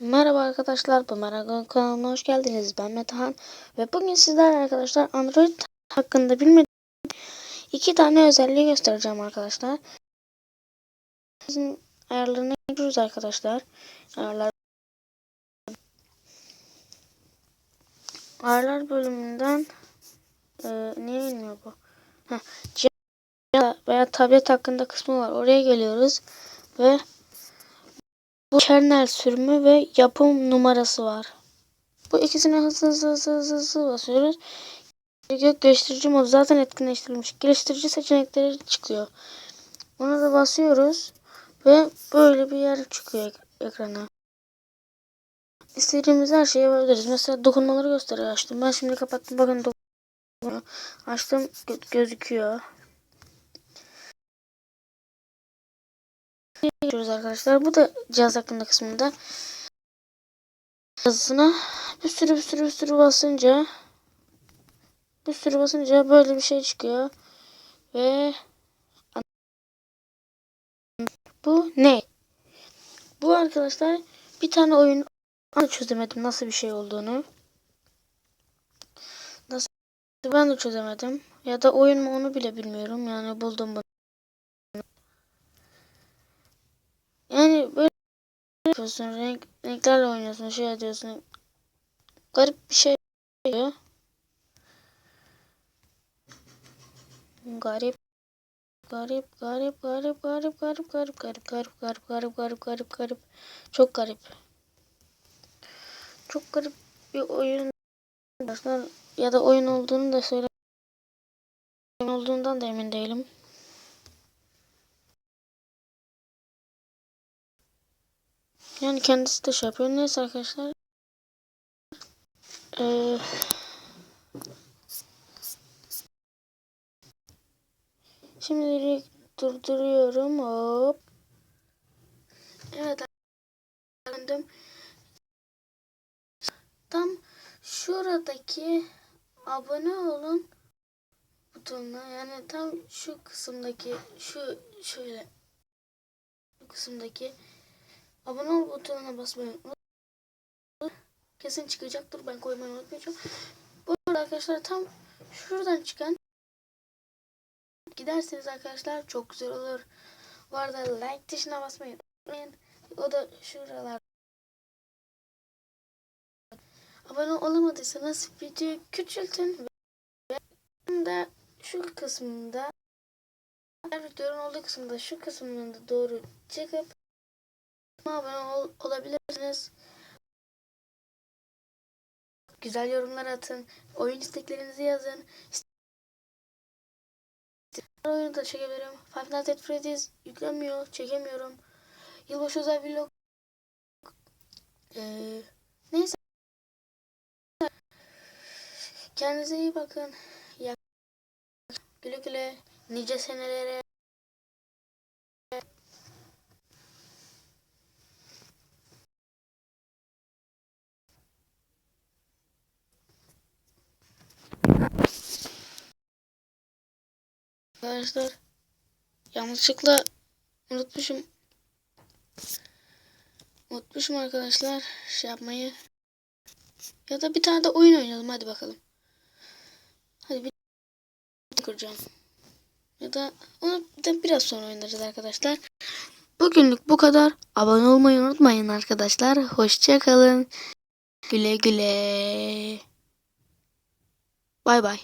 Merhaba arkadaşlar, bu Meragon kanalına hoş geldiniz. Ben Metehan ve bugün sizlerle arkadaşlar Android hakkında bilmediğim iki tane özelliği göstereceğim arkadaşlar. Sizin ayarlarına giriyoruz arkadaşlar. Ayarlar Ayarlar bölümünden e, niye inmiyor bu? Heh, veya tablet hakkında kısmı var. Oraya geliyoruz ve bu kernel sürümü ve yapım numarası var. Bu ikisini hızlı hızlı hızlı hızlı, hızlı basıyoruz. Gök geliştirici modu zaten etkinleştirilmiş. Geliştirici seçenekleri çıkıyor. Ona da basıyoruz. Ve böyle bir yer çıkıyor ek ekrana. İstediğimiz her şeyi yapabiliriz. Mesela dokunmaları gösteriyor açtım. Ben şimdi kapattım. Bakın dokunma. Açtım gö gözüküyor. Geçiyoruz arkadaşlar. Bu da cihaz hakkında kısmında. Yazısına bir sürü bir sürü bir sürü basınca bir sürü basınca böyle bir şey çıkıyor. Ve bu ne? Bu arkadaşlar bir tane oyun çözemedim nasıl bir şey olduğunu. Nasıl ben de çözemedim. Ya da oyun mu onu bile bilmiyorum. Yani buldum bunu. Yani böyle yapıyorsun. Renk, renklerle oynuyorsun. Şey ediyorsun. Garip bir şey oluyor. Garip. Garip, garip, garip, garip, garip, garip, garip, garip, garip, garip, garip, garip, garip. Çok garip. Çok garip bir oyun. Ya da oyun olduğunu da söyle olduğundan da emin değilim. Yani kendisi de şey yapıyor. Neyse arkadaşlar. Ee, şimdi durduruyorum. Hop. Evet. Döndüm. Tam şuradaki abone olun butonuna yani tam şu kısımdaki şu şöyle bu kısımdaki Abone ol butonuna basmayı Kesin çıkacaktır. Ben koymayı unutmayacağım. Bu arada arkadaşlar tam şuradan çıkan giderseniz arkadaşlar çok güzel olur. Bu arada like tuşuna basmayı unutmayın. O da şuralar. Abone olamadıysanız videoyu küçültün ve de şu kısmında videonun olduğu kısımda şu kısmında doğru çıkıp abone ol olabilirsiniz. Güzel yorumlar atın. Oyun isteklerinizi yazın. Oyunu da çekebilirim. Five Nights at Freddy's yüklemiyor. Çekemiyorum. Yılbaşı özel vlog. Ee, neyse. Kendinize iyi bakın. Ya, güle güle. Nice senelere. Arkadaşlar yanlışlıkla unutmuşum. Unutmuşum arkadaşlar şey yapmayı. Ya da bir tane de oyun oynayalım hadi bakalım. Hadi bir kuracağım. Ya da onu da biraz sonra oynarız arkadaşlar. Bugünlük bu kadar. Abone olmayı unutmayın arkadaşlar. Hoşçakalın. Güle güle. Bay bay.